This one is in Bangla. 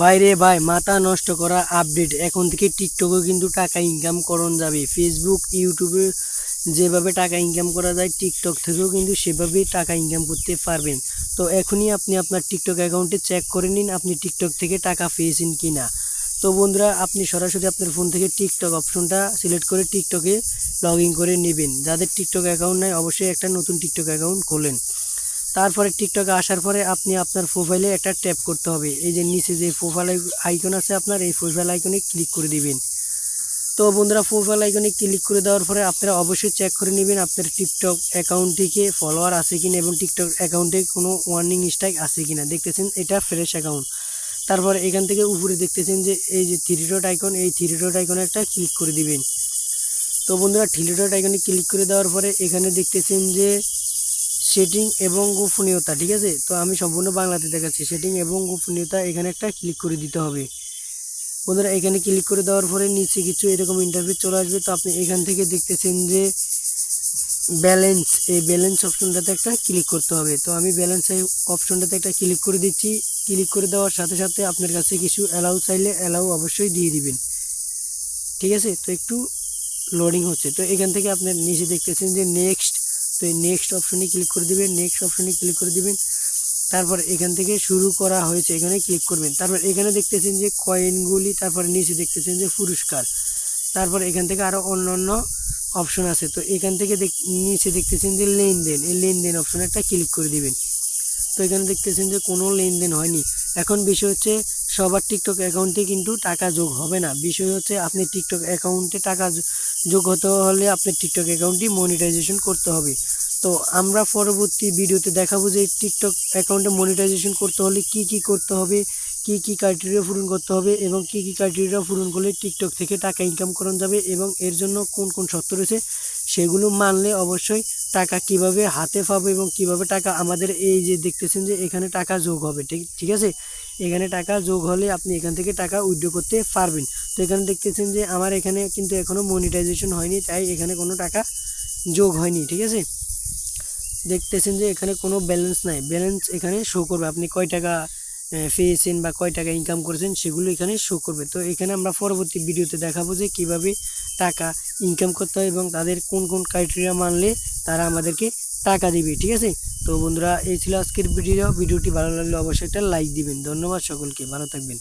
বাইরে ভাই, মাথা নষ্ট করা আপডেট। এখন থেকে টিকটকেও কিন্তু টাকা ইনকাম করন যাবে। ফেসবুক ইউটিউবে যেভাবে টাকা ইনকাম করা যায় টিকটক থেকেও কিন্তু সেভাবেই টাকা ইনকাম করতে পারবেন। তো এখনই আপনি আপনার টিকটক অ্যাকাউন্টে চেক করে নিন, আপনি টিকটক থেকে টাকা পেয়েছেন কি না তো বন্ধুরা, আপনি সরাসরি আপনার ফোন থেকে টিকটক অপশনটা সিলেক্ট করে টিকটকে লগ ইন করে নেবেন। যাদের টিকটক অ্যাকাউন্ট নাই, অবশ্যই একটা নতুন টিকটক অ্যাকাউন্ট খোলেন। তারপরে টিকটকে আসার পরে আপনি আপনার প্রোফাইলে একটা ট্যাপ করতে হবে। এই যে নিচে যে প্রোফাইল আইকন আছে আপনার, এই প্রোফাইল আইকনে ক্লিক করে দিবেন। তো বন্ধুরা প্রোফাইল আইকনে ক্লিক করে দেওয়ার পরে আপনারা অবশ্যই চেক করে নেবেন আপনার টিকটক অ্যাকাউন্টটিকে ফলোয়ার আছে কিনা এবং টিকটক অ্যাকাউন্টে কোনো ওয়ার্নিং স্ট্রাইক আছে কিনা। দেখতেছেন, এটা ফ্রেশ অ্যাকাউন্ট তারপর এখান থেকে উপরে দেখতেছেন যে এই যে থ্রি ডট আইকন এই থ্রি ডট আইকনে একটা ক্লিক করে দিবেন। তো বন্ধুরা থ্রি ডট আইকনে ক্লিক করে দেওয়ার পরে এখানে দেখতেছেন যে সেটিং এবং গোপনীয়তা, ঠিক আছে? তো আমি সম্পূর্ণ বাংলাতে দেখাচ্ছি। সেটিং এবং গোপনীয়তা, এখানে একটা ক্লিক করে দিতে হবে। বন্ধুরা, এখানে ক্লিক করে দেওয়ার পরে নিচে কিছু এরকম ইন্টারভিউ চলে আসবে। তো আপনি এখান থেকে দেখতেছেন যে ব্যালেন্স এই ব্যালেন্স অপশনটাতে একটা ক্লিক করতে হবে। তো আমি ব্যালেন্স এই অপশনটাতে একটা ক্লিক করে দিচ্ছি। ক্লিক করে দেওয়ার সাথে সাথে আপনার কাছে কিছু অ্যালাউ চাইলে অ্যালাউ অবশ্যই দিয়ে দিবেন। ঠিক আছে? তো একটু লোডিং হচ্ছে। তো এখান থেকে আপনার নিচে দেখতেছেন যে নেক্সট এই নেক্সট অপশনে ক্লিক করে দিবেন নেক্সট অপশনে ক্লিক করে দিবেন। তারপর এখান থেকে শুরু করা হয়েছে, এখানে ক্লিক করবেন। তারপর এখানে দেখতেছেন যে কয়েনগুলি তারপর নিচে দেখতেছেন যে পুরস্কার। তারপর এখান থেকে আরও অন্য অন্য অপশন আছে। তো এখান থেকে নিচে দেখতেছেন যে লেনদেন, এই লেনদেন অপশনে একটা ক্লিক করে দিবেন। তো এখানে দেখতেছেন যে কোনো লেনদেন হয়নি। এখন বিষয় হচ্ছে সবার টিকটক অ্যাকাউন্টে কিন্তু টাকা যোগ হবে না। বিষয় হচ্ছে আপনি টিকটক অ্যাকাউন্টে টাকা যোগ হতে হলে আপনার টিকটক অ্যাকাউন্টটি মনিটাইজেশন করতে হবে। তো আমরা পরবর্তী ভিডিওতে দেখাবো যে টিকটক অ্যাকাউন্টে মনিটাইজেশন করতে হলে কি কি করতে হবে, কি কি ক্রাইটেরিয়া পূরণ করতে হবে এবং কি কি ক্রাইটেরিয়া পূরণ করলে টিকটক থেকে টাকা ইনকাম করানো যাবে এবং এর জন্য কোন কোন শর্ত রয়েছে সেগুলো মানলে অবশ্যই টাকা কীভাবে হাতে পাবো এবং কীভাবে টাকা আমাদের এই যে দেখতেছেন যে এখানে টাকা যোগ হবে, ঠিক ঠিক আছে? এখানে টাকা যোগ হলে আপনি এখান থেকে টাকা উইথড্র করতে পারবেন। তো এখানে দেখতেছেন যে আমার এখানে কিন্তু এখনও মনিটাইজেশন হয়নি, তাই এখানে কোনো টাকা যোগ হয়নি, ঠিক আছে? দেখতেছেন যে এখানে কোনো ব্যালেন্স নাই। ব্যালেন্স এখানে শো করবে। আপনি কয় টাকা পেয়েছেন বা কয় টাকা ইনকাম করেছেন সেগুলো এখানে শো করবে। তো এখানে আমরা পরবর্তী ভিডিওতে দেখাবো যে কীভাবে টাকা ইনকাম করতে হয় এবং তাদের কোন কোন ক্রাইটেরিয়া মানলে তারা আমাদেরকে টাকা দিবে, ঠিক আছে? তো বন্ধুরা, এই ছিল আজকের ভিডিও। ভিডিওটি ভালো লাগলে অবশ্যই একটা লাইক দিবেন। ধন্যবাদ সকলকে। ভালো থাকবেন।